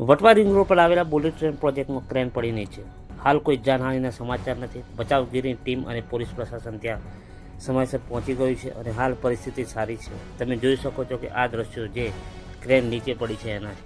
Vatva ring road પર આવેલા bullet train પ્રોજેક્ટમાં ક્રેન પડીને છે. હાલ કોઈ જાનહાનિના સમાચાર નથી. બચાવગીરી ટીમ અને પોલીસ પ્રશાસન ત્યાં સમયસર પહોંચી ગયું છે અને હાલ પરિસ્થિતિ સારી છે. તમે જોઈ શકો છો કે આ દ્રશ્યો જે ક્રેન નીચે પડી છે એના છે